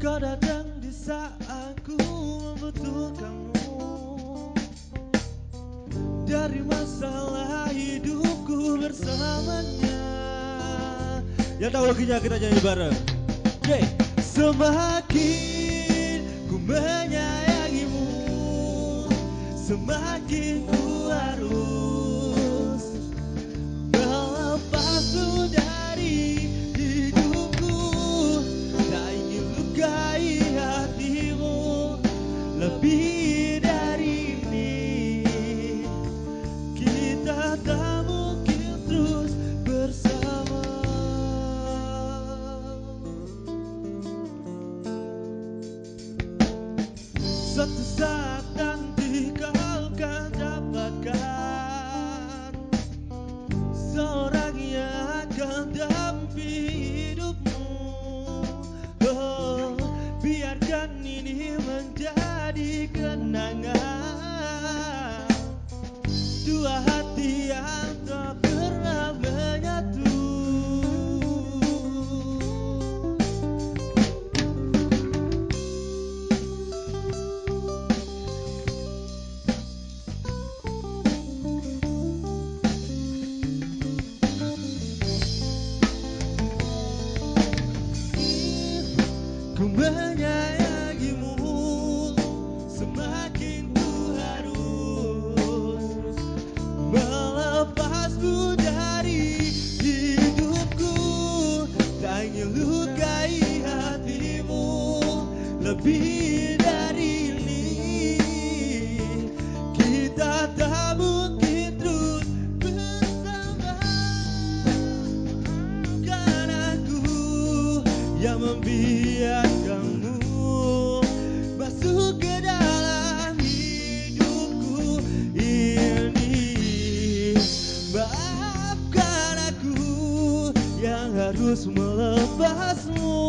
Kau datang di saat ku membutuhkanmu. Dari masalah hidupku bersamanya. Yang tahu lagunya kita nyanyi bareng. Yeah. Semakin ku menyayangimu Semakin ku harus Melepas dunia Suatu saat nanti kau akan dapatkan Seorang yang akan dampingi hidupmu. Oh, biarkan ini menjadi kenangan. Dua hati yang yang membiarkanmu masuk ke dalam hidupku ini. Maafkan aku yang harus melepasmu,